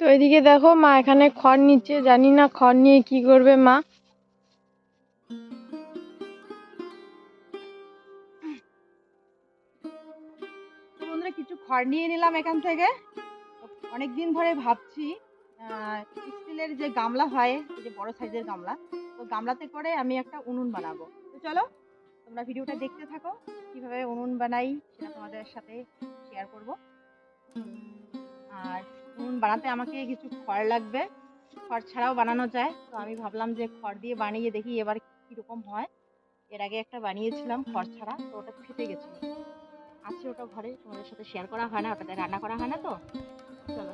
তো এদিকে দেখো, মা এখানে খড় নিচ্ছে। জানি না খড় নিয়ে কি করবে মা। কিছু খড় নিয়ে নিলাম এখান থেকে। অনেক দিন ধরে ভাবছি স্টিলের যে গামলা হয় যে বড় সাইজের গামলা, তো গামলাতে করে আমি একটা উনুন বানাবো। তো চলো, তোমরা ভিডিওটা দেখতে থাকো, কীভাবে উনুন বানাই সেটা তোমাদের সাথে শেয়ার করব। আর উনুন বানাতে আমাকে কিছু খড় লাগবে। খড় ছাড়াও বানানো যায়। তো আমি ভাবলাম যে খড় দিয়ে বানিয়ে দেখি এবার কীরকম হয়। এর আগে একটা বানিয়েছিলাম খড় ছাড়া, তো ওটা ফেটে গেছিল। আছে ওটা ঘরে, তোমাদের সাথে শেয়ার করা হয় না, ওটাতে রান্না করা হয় না তো? চলো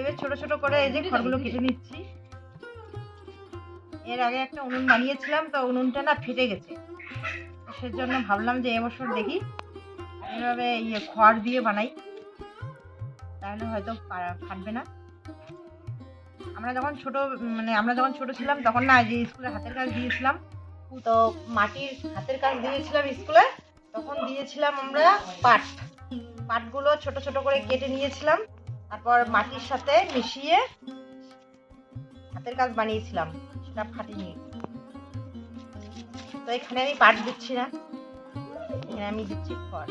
এবার ছোট ছোট করে এই যে খড়গুলো কেটে নিচ্ছি। এর আগে একটা উনুন বানিয়েছিলাম, তো উনুনটা না ফেটে গেছে। সেজন্য ভাবলাম যে এবছর দেখি। এভাবে ইয়ে খড় দিয়ে বানাই। তাহলে হয়তো ফাটবে না। আমরা যখন ছোট মানে আমরা যখন ছোট ছিলাম, তখন না, যে স্কুলে হাতের কাজ দিয়েছিলাম, তো মাটির হাতের কাজ দিয়েছিলাম স্কুলে, তখন দিয়েছিলাম আমরা পাট। পাটগুলো ছোট ছোট করে কেটে নিয়েছিলাম, তারপর মাটির সাথে মিশিয়ে হাতের কাজ বানিয়েছিলাম, সেটা ফাটিনি। তো এখানে আমি পাট দিচ্ছি না। এখানে আমি দিচ্ছি খড়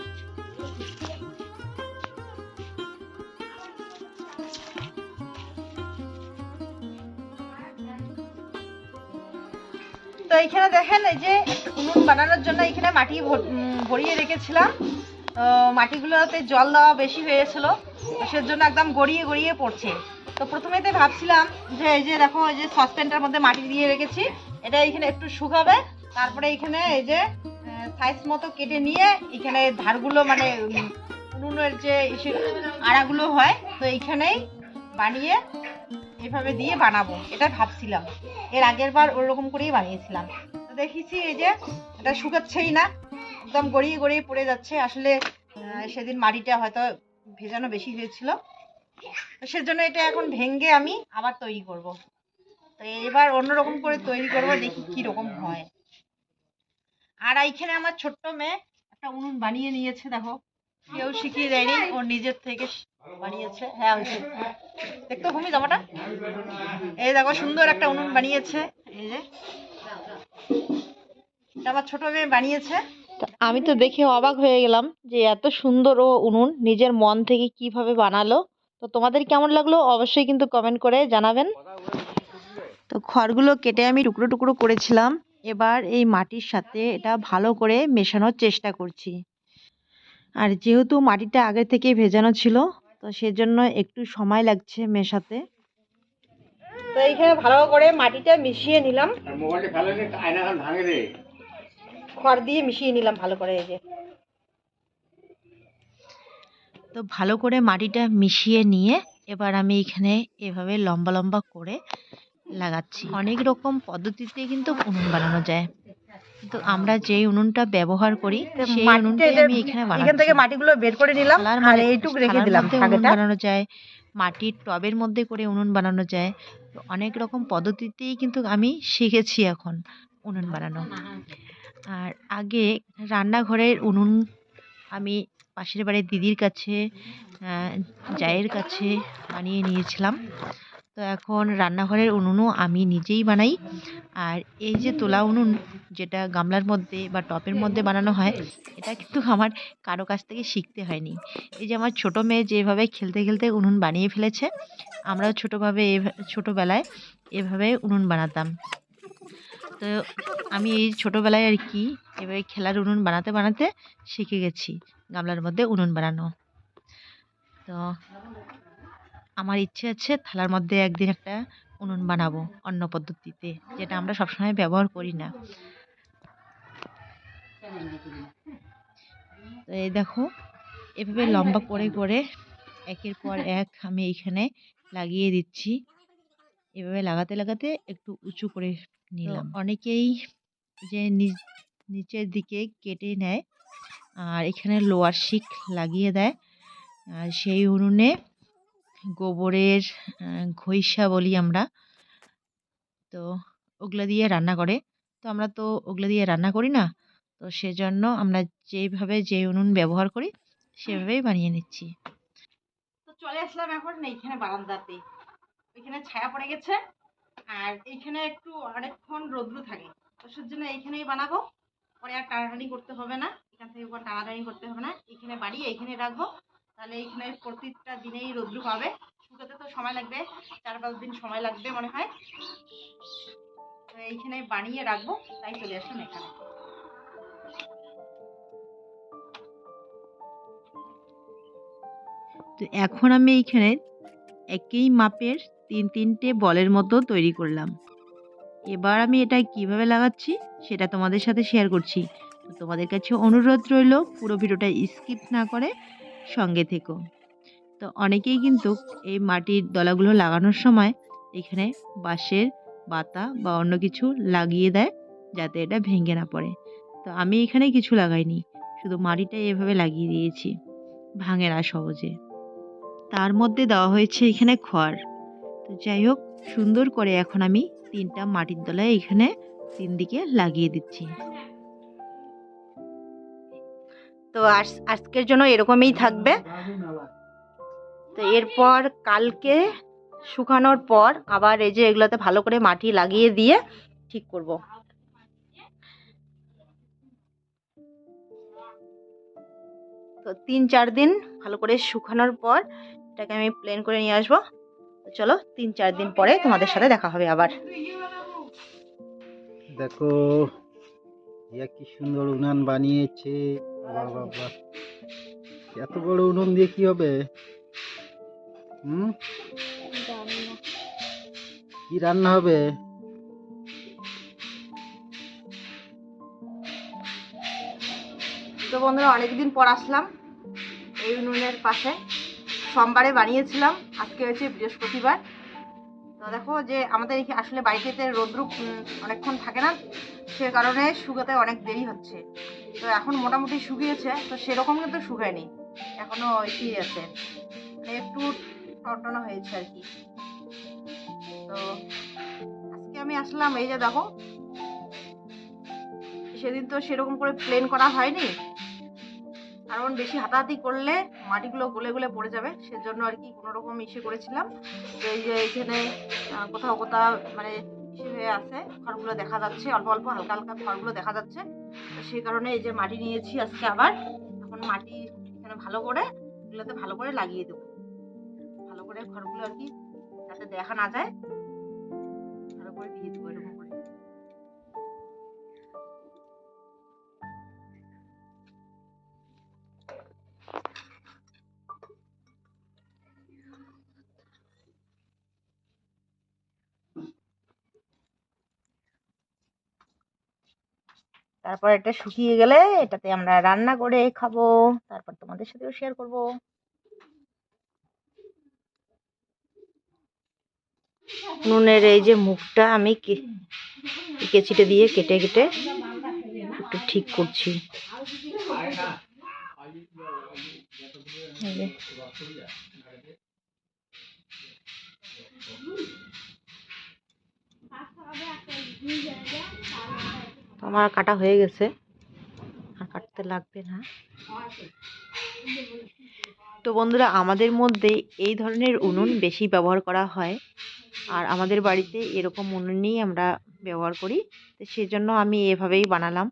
তো এইখানে দেখেন এই যে উনুন বানানোর জন্য এখানে মাটি ভরিয়ে রেখেছিলাম। মাটিগুলোতে জল দেওয়া বেশি হয়েছিল। তো সেজন্য একদম গড়িয়ে গড়িয়ে পড়ছে। তো প্রথমেতে ভাবছিলাম যে এই যে দেখো, এই যে সসপ্যানটার মধ্যে মাটি দিয়ে রেখেছি। এটা এখানে একটু শুকাবে। তারপরে এখানে এই যে সাইজ মতো কেটে নিয়ে এখানে ধারগুলো মানে উনুনের যে আড়াগুলো হয়, তো এইখানেই বানিয়ে এভাবে দিয়ে বানাবো। এটা ভাবছিলাম। এর আগের বার ওরকম করেই বানিয়েছিলাম। তো দেখেছি এই যে, এটা শুকাচ্ছেই না। একদম গড়িয়ে গড়িয়ে পড়ে যাচ্ছে। আসলে সেদিন মাটিটা হয়তো ভেজানো বেশি হয়েছিল। সেজন্য এটা এখন ভেঙ্গে আমি আবার তৈরি করব। তো এবার অন্যরকম করে তৈরি করব, দেখি কি রকম হয়। আর এইখানে আমার ছোট্ট মেয়ে একটা উনুন বানিয়ে নিয়েছে দেখো। কেউ শিখিয়ে দেয়নি ও নিজের থেকে বানিয়েছে। হ্যাঁ দেখতো ভূমি জামাটা। এই দেখো সুন্দর একটা উনুন বানিয়েছে। এই যে। এটা আমার ছোট মেয়ে বানিয়েছে। আমি তো দেখে অবাক হয়ে গেলাম যে এত সুন্দর ও উনুন নিজের মন থেকে কীভাবে বানালো। তো তোমাদের কেমন লাগল অবশ্যই কিন্তু কমেন্ট করে জানাবেন। তো খড়গুলো কেটে আমি টুকরো টুকরো করেছিলাম। এবার এই মাটির সাথে এটা ভালো করে মেশানোর চেষ্টা করছি। আর যেহেতু মাটিটা আগে থেকে ভেজানো ছিল তো সেজন্য একটু সময় লাগছে মেশাতে। তো এইখানে ভালো করে মাটিটা মিশিয়ে নিলাম। আর মোবাইলটা ফেলে নে আয়না খান ভাঙে রে খড় দিয়ে মিশিয়ে নিলাম ভালো করে এই যে। তো ভালো করে মাটিটা মিশিয়ে নিয়ে এবার আমি এখানে এভাবে লম্বা লম্বা করে লাগাচ্ছি। অনেক রকম পদ্ধতিতে কিন্তু উনুন বানানো যায়। কিন্তু আমরা যেই উনুনটা ব্যবহার করি সেই এটা- আমি এখানে এখান থেকে মাটিগুলো বের করে নিলাম আর এইটুক রেখে দিলাম উনুন বানানো যায় মাটির টবের মধ্যে করে উনুন বানানো যায়। তো অনেক রকম পদ্ধতিতেই কিন্তু আমি শিখেছি এখন উনুন বানানো। আর আগে রান্নাঘরের উনুন আমি পাশের বাড়ির দিদির কাছে জায়ের কাছে বানিয়ে নিয়েছিলাম। তো এখন রান্নাঘরের উনুনও আমি নিজেই বানাই। আর এই যে তোলা উনুন, যেটা গামলার মধ্যে বা টপের মধ্যে বানানো হয়, এটা কিন্তু আমার কারও কাছ থেকে শিখতে হয়নি। এই যে আমার ছোটো মেয়ে যেভাবে খেলতে খেলতে উনুন বানিয়ে ফেলেছে, আমরাও ছোটোভাবে ছোটোবেলায় এভাবে উনুন বানাতাম। তো আমি এই ছোটোবেলায় আর কি এভাবে খেলার উনুন বানাতে বানাতে শিখে গেছি, গামলার মধ্যে উনুন বানানো। তো আমার ইচ্ছে আছে থালার মধ্যে একদিন একটা উনুন বানাবো অন্য পদ্ধতিতে যেটা আমরা সবসময় ব্যবহার করি না। তো এই দেখো এভাবে লম্বা করে করে একের পর এক আমি এখানে লাগিয়ে দিচ্ছি। এভাবে লাগাতে লাগাতে একটু উঁচু করে নিলাম। অনেকেই যে নিচ- নিচের দিকে কেটে নেয় আর এখানে লোয়ার শিক লাগিয়ে দেয়। আর সেই উনুনে গোবরের ঘইষা বলি আমরা। তো ওগুলো দিয়ে রান্না করে। তো আমরা তো ওগুলো দিয়ে রান্না করি না। তো সেজন্য আমরা যেইভাবে যে উনুন ব্যবহার করি, সেভাবেই বানিয়ে নিচ্ছি। তো চলে আসলাম এখন এইখানে বারান্দাতে। এখানে ছায়া পড়ে গেছে। আর এইখানে একটু অনেকক্ষণ রৌদ্র থাকে। তো জন্য এইখানেই বানাবো। পরে আর টানাটানি করতে হবে না। এখান থেকে টানাটানি করতে হবে না। এইখানে বাড়ি, এইখানে রাখব। তাহলে এইখানে প্রতিটা দিনেই রৌদ্র পাবে। শুকাতে তো সময় লাগবে, চার পাঁচ দিন সময় লাগবে মনে হয়। তো এইখানে বানিয়ে রাখব, তাই চলে আসলাম এখানে। তো এখন আমি এইখানে একই মাপের তিন তিনটে বলের মতো তৈরি করলাম। এবার আমি এটা কীভাবে লাগাচ্ছি সেটা তোমাদের সাথে শেয়ার করছি। তোমাদের কাছে অনুরোধ রইল পুরো ভিডিওটা স্কিপ না করে সঙ্গে থেকো। তো অনেকেই কিন্তু এই মাটির দলাগুলো লাগানোর সময় এখানে বাঁশের বাতা বা অন্য কিছু লাগিয়ে দেয় যাতে এটা ভেঙে না পড়ে। তো আমি এখানে কিছু লাগাইনি, শুধু মাটিটাই এভাবে লাগিয়ে দিয়েছি, ভাঙে না সহজে। তার মধ্যে দেওয়া হয়েছে এখানে খড় তো যাই হোক, সুন্দর করে এখন আমি তিনটা মাটির দলায় এখানে তিন দিকে লাগিয়ে দিচ্ছি। তো আজ- আজকের জন্য এরকমই থাকবে। তো এরপর কালকে শুকানোর পর আবার এই যে এগুলোতে ভালো করে মাটি লাগিয়ে দিয়ে ঠিক করব। তো তিন চার দিন ভালো করে শুকানোর পর এটাকে আমি প্লেন করে নিয়ে আসব। চলো তিন চার দিন পরে তোমাদের সাথে দেখা হবে আবার। দেখো কি সুন্দর উনান বানিয়েছে। এত বড় উনুন দিয়ে কি হবে? হুম? কি রান্না হবে? তো বন্ধুরা, অনেকদিন পর আসলাম এই উনুনের পাশে। সোমবারে বানিয়েছিলাম, আজকে হয়েছে বৃহস্পতিবার। তো দেখো যে আমাদের আসলে বাড়িতে রৌদ্র অনেকক্ষণ থাকে না, সে কারণে শুকাতে অনেক দেরি হচ্ছে। তো এখন মোটামুটি শুকিয়েছে তো সেরকম কিন্তু শুকায়নি। এখনও ইসি আছে। মানে একটু টনটনা হয়েছে আর কি। তো আজকে আমি আসলাম এই যে দেখো। সেদিন তো সেরকম করে প্লেন করা হয়নি। কারণ বেশি হাতাহাতি করলে মাটিগুলো গলে গলে পড়ে যাবে। সেজন্য আর কি কোনো রকম ইসে করেছিলাম। এই যে আহ, কোথাও কোথাও মানে হয়ে আছে। খড়গুলো দেখা যাচ্ছে, অল্প অল্প হালকা হালকা খড়গুলো দেখা যাচ্ছে। সেই কারণে এই যে মাটি নিয়েছি আজকে আবার, এখন মাটি এখানে ভালো করে, এগুলোতে ভালো করে লাগিয়ে দেবো। ভালো করে খড়গুলো আর কি যাতে দেখা না যায়, ভালো করে দিয়ে দেবো। তারপর এটা শুকিয়ে গেলে এটাতে আমরা রান্না করে খাব। তারপর তোমাদের সাথেও শেয়ার করব। নুনের এই যে মুখটা আমি কেচিটে দিয়ে কেটে কেটে একটু ঠিক করছি। তো আমার কাটা হয়ে গেছে। আর কাটতে লাগবে না। তো বন্ধুরা, আমাদের মধ্যে এই ধরনের উনুন বেশি ব্যবহার করা হয়। আর আমাদের বাড়িতে এরকম উনুনই আমরা ব্যবহার করি। তো সেজন্য আমি এভাবেই বানালাম।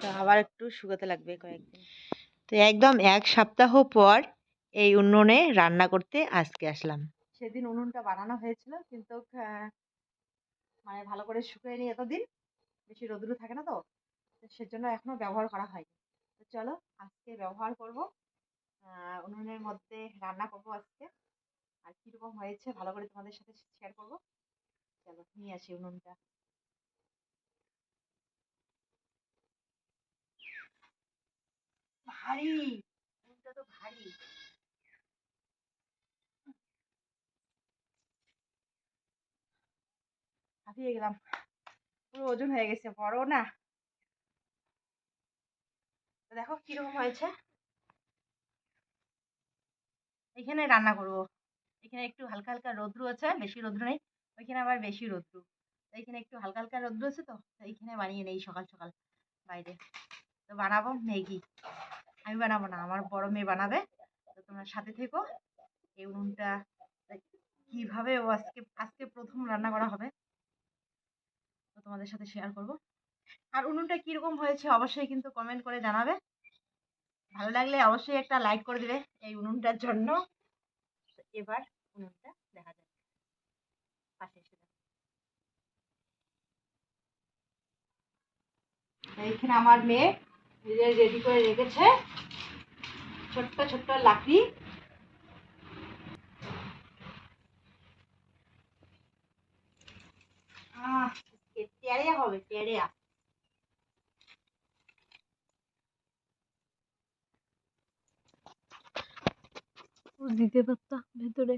তো আবার একটু শুকাতে লাগবে কয়েকদিন। তো একদম এক সপ্তাহ পর এই উনুনে রান্না করতে আজকে আসলাম। সেদিন উনুনটা বানানো হয়েছিল, কিন্তু মানে ভালো করে শুকিয়ে নি এতদিন। বেশি রোদ্রু থাকে না তো সেজন্য এখনও ব্যবহার করা হয়নি। তো চলো, আজকে ব্যবহার করব। উনুনের মধ্যে রান্না করব আজকে। আর কীরকম হয়েছে ভালো করে তোমাদের সাথে শেয়ার করব। চলো, নিয়ে আসি উনুনটা। ভারী! উনুনটা তো ভারী। হাঁপিয়ে গেলাম। পুরো ওজন হয়ে গেছে, বড় না? দেখো কীরকম হয়েছে। এখানে রান্না করব। এখানে একটু হালকা হালকা রৌদ্র আছে, বেশি রৌদ্র নেই। ওইখানে আবার বেশি রৌদ্র। এইখানে একটু হালকা হালকা রোদ্র আছে তো এইখানে বানিয়ে নেই সকাল সকাল বাইরে। তো বানাবো ম্যাগি। আমি বানাবো না, আমার বড় মেয়ে বানাবে। তো তোমরা সাথে থেকো। এই উনুনটা কীভাবে আজকে আজকে প্রথম রান্না করা হবে। তোমাদের সাথে শেয়ার করব। আর উনুনটা কীরকম হয়েছে অবশ্যই কিন্তু কমেন্ট করে জানাবে। ভালো লাগলে অবশ্যই একটা লাইক করে দিবে এই উনুনটার জন্য। এবার উনুনটা দেখা যাবে পাশে এসে এইখানে আমার মেয়ে নিজের রেডি করে রেখেছে। ছোট্ট ছোট্ট লাকড়ি। আহ টেরিয়া হবে টেরিয়া দিতে পারতাম ভেতরে।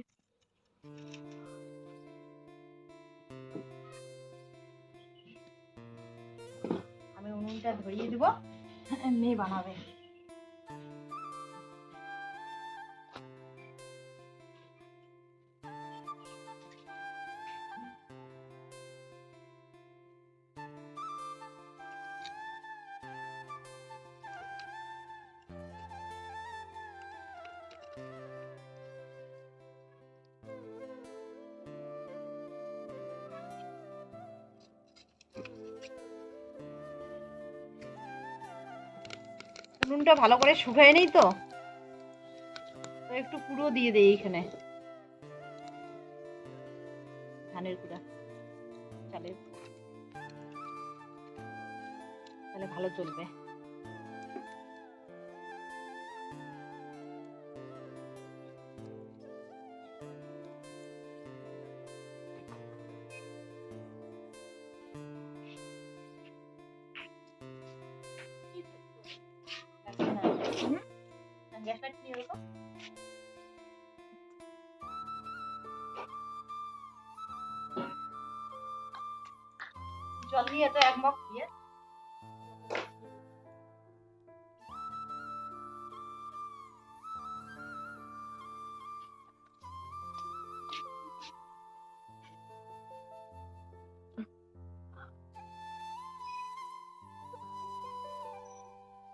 আমি উনুনটা ধরিয়ে দিব মেয়ে বানাবে। উনুনটা ভালো করে শুকায় নেই তো? একটু কুড়ো দিয়ে দেই এখানে। ধানের কুড়া চালের তাহলে ভালো চলবে। জল দিয়ে তো এক মগ দিয়ে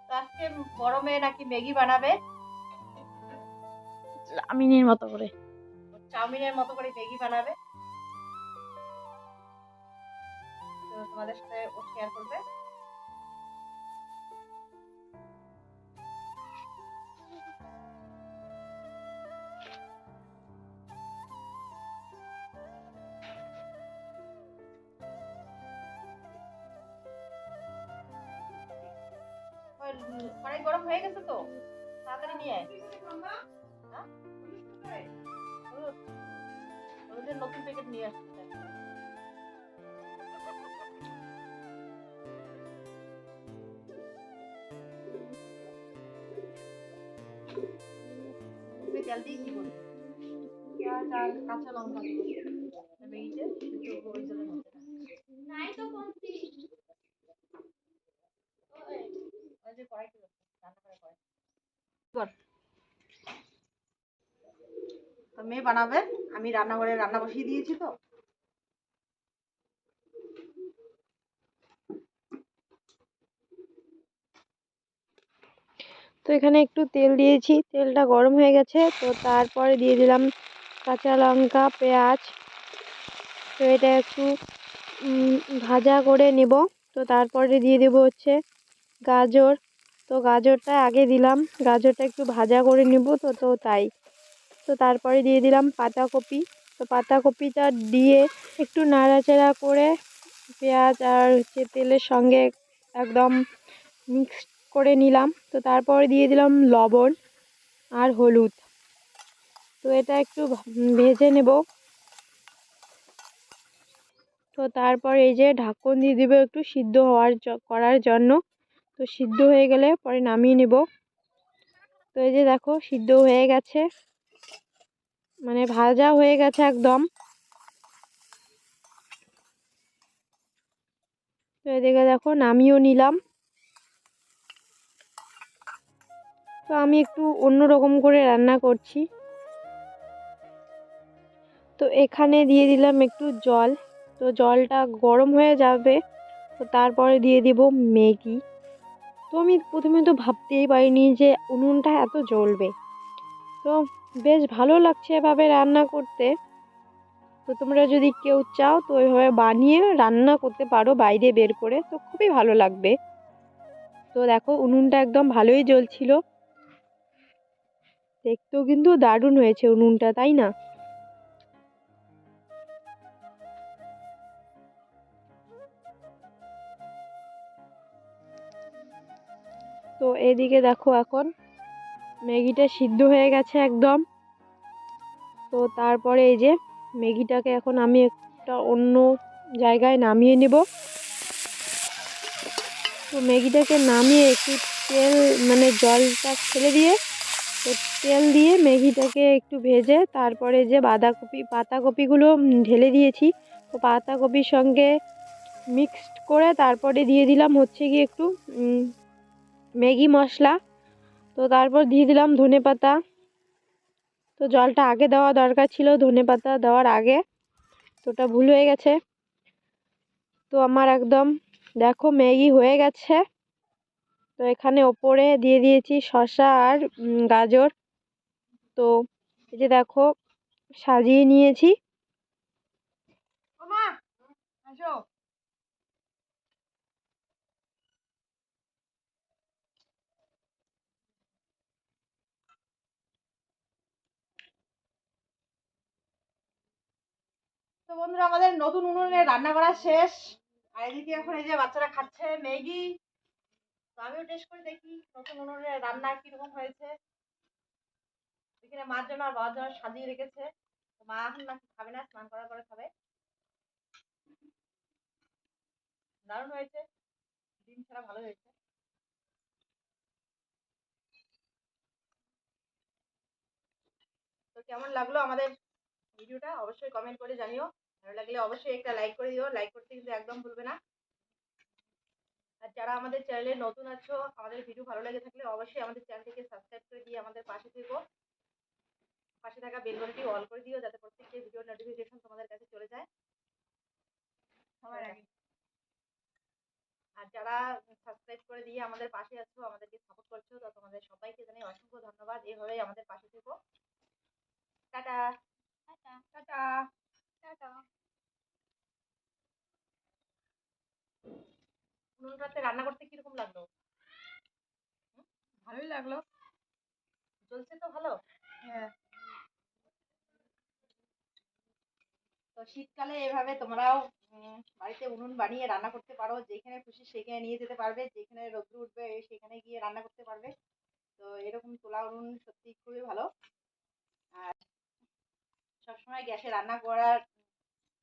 আজকে বড় মেয়ে নাকি ম্যাগি বানাবে? লামিনের মতো করে। চাউমিনের মতো করে ম্যাগি বানাবে? তোমাদের সাথে শেয়ার করবে। গরম হয়ে গেছে তো, তাড়াতাড়ি নিয়ে আয়। হ্যাঁ? নতুন প্যাকেট নিয়ে আসছে। তেল দিয়ে কি পেঁয়াজ আর কাঁচা লঙ্কা দিব বেরিয়ে ওই জলের মধ্যে ওই যে কড়াইতে রান্না করে কড়াই। তো মেয়ে বানাবে আমি রান্নাঘরে রান্না বসিয়ে দিয়েছি তো তো এখানে একটু তেল দিয়েছি, তেলটা গরম হয়ে গেছে, তো তারপরে দিয়ে দিলাম কাঁচা লঙ্কা, পেঁয়াজ, তো এটা একটু ভাজা করে নেব, তো তারপরে দিয়ে দেবো হচ্ছে গাজর, তো গাজরটা আগে দিলাম, গাজরটা একটু ভাজা করে নেব, তো তো তাই, তো তারপরে দিয়ে দিলাম পাতাকপি, তো পাতাকপিটা দিয়ে একটু নাড়াচাড়া করে পেঁয়াজ আর হচ্ছে তেলের সঙ্গে একদম মিক্স করে নিলাম। তো তারপরে দিয়ে দিলাম লবণ আর হলুদ। তো এটা একটু ভেজে নেব। তো তারপর এই যে ঢাকন দিয়ে দেবো একটু সিদ্ধ হওয়ার করার জন্য। তো সিদ্ধ হয়ে গেলে পরে নামিয়ে নেব। তো এই যে দেখো সিদ্ধ হয়ে গেছে। মানে ভাজা হয়ে গেছে একদম। তো এদিকে দেখো নামিয়েও নিলাম। তো আমি একটু অন্য রকম করে রান্না করছি। তো এখানে দিয়ে দিলাম একটু জল। তো জলটা গরম হয়ে যাবে, তো তারপরে দিয়ে দিব ম্যাগি। তো আমি প্রথমে তো ভাবতেই পারিনি যে উনুনটা এত জ্বলবে। তো বেশ ভালো লাগছে এভাবে রান্না করতে। তো তোমরা যদি কেউ চাও তো এভাবে বানিয়ে রান্না করতে পারো বাইরে বের করে, তো খুবই ভালো লাগবে। তো দেখো উনুনটা একদম ভালোই জ্বলছিল। দেখতেও কিন্তু দারুণ হয়েছে উনুনটা তাই না? তো এদিকে দেখো এখন ম্যাগিটা সিদ্ধ হয়ে গেছে একদম। তো তারপরে এই যে ম্যাগিটাকে এখন আমি একটা অন্য জায়গায় নামিয়ে নেব। তো ম্যাগিটাকে নামিয়ে একটু তেল মানে জলটা ফেলে দিয়ে তো তেল দিয়ে ম্যাগিটাকে একটু ভেজে তারপরে যে বাঁধাকপি, পাতাকপিগুলো ঢেলে দিয়েছি, তো পাতাকপির সঙ্গে মিক্সড করে তারপরে দিয়ে দিলাম হচ্ছে কি একটু ম্যাগি মশলা। তো তারপর দিয়ে দিলাম ধনে পাতা। তো জলটা আগে দেওয়া দরকার ছিল, ধনে পাতা দেওয়ার আগে। তো ওটা ভুল হয়ে গেছে। তো আমার একদম, দেখো ম্যাগি হয়ে গেছে। তো এখানে ওপরে দিয়ে দিয়েছি শসা আর গাজর। তো এই যে দেখো, সাজিয়ে নিয়েছি। তো বন্ধুরা, আমাদের নতুন উনুনে রান্না করা শেষ। আর এদিকে এখন এই যে বাচ্চারা খাচ্ছে ম্যাগি। তো আমিও টেস্ট করে দেখি নতুন রান্না হয়েছে। এখানে মার জন্য আর বাবার জন্য সাজিয়ে রেখেছে। মা এখন নাকি খাবে না, স্নান করার পরে খাবে। দারুণ হয়েছে ছাড়া ভালো হয়েছে। তো কেমন লাগল আমাদের ভিডিওটা? অবশ্যই কমেন্ট করে জানিও। ভালো লাগলে অবশ্যই একটা লাইক করে দিও। লাইক করতে কিন্তু একদম ভুলবে না। আর যারা আমাদের চ্যানেলে নতুন আছো আমাদের ভিডিও ভালো লেগে থাকলে অবশ্যই আমাদের চ্যানেলটিকে সাবস্ক্রাইব করে দিয়ে আমাদের পাশে থেকো। পাশে থাকা বেল ঘন্টি অল করে দিও যাতে প্রত্যেকটি ভিডিওর নোটিফিকেশন তোমাদের কাছে চলে যায়। সবার আগে। আর যারা সাবস্ক্রাইব করে দিয়ে আমাদের পাশে আছো আমাদেরকে সাপোর্ট করছ তো তোমাদের সবাইকে জানাই অসংখ্য ধন্যবাদ। এভাবেই আমাদের পাশে থেকো। টাটা। টাটা। টাটা। টাটা। উনুনটাতে রান্না করতে কীরকম লাগল? ভালোই লাগল। চলছে তো ভালো? হ্যাঁ। তো শীতকালে এভাবে তোমরাও বাড়িতে উনুন বানিয়ে রান্না করতে পারো। যেখানে খুশি সেখানে নিয়ে যেতে পারবে। যেখানে রোদ্র উঠবে সেখানে গিয়ে রান্না করতে পারবে। তো এরকম তোলা উনুন সত্যি খুবই ভালো। আর সবসময় গ্যাসে রান্না করার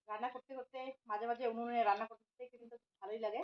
রান্না করতে করতে মাঝে মাঝে উনুনে রান্না করতে কিন্তু ভালোই লাগে।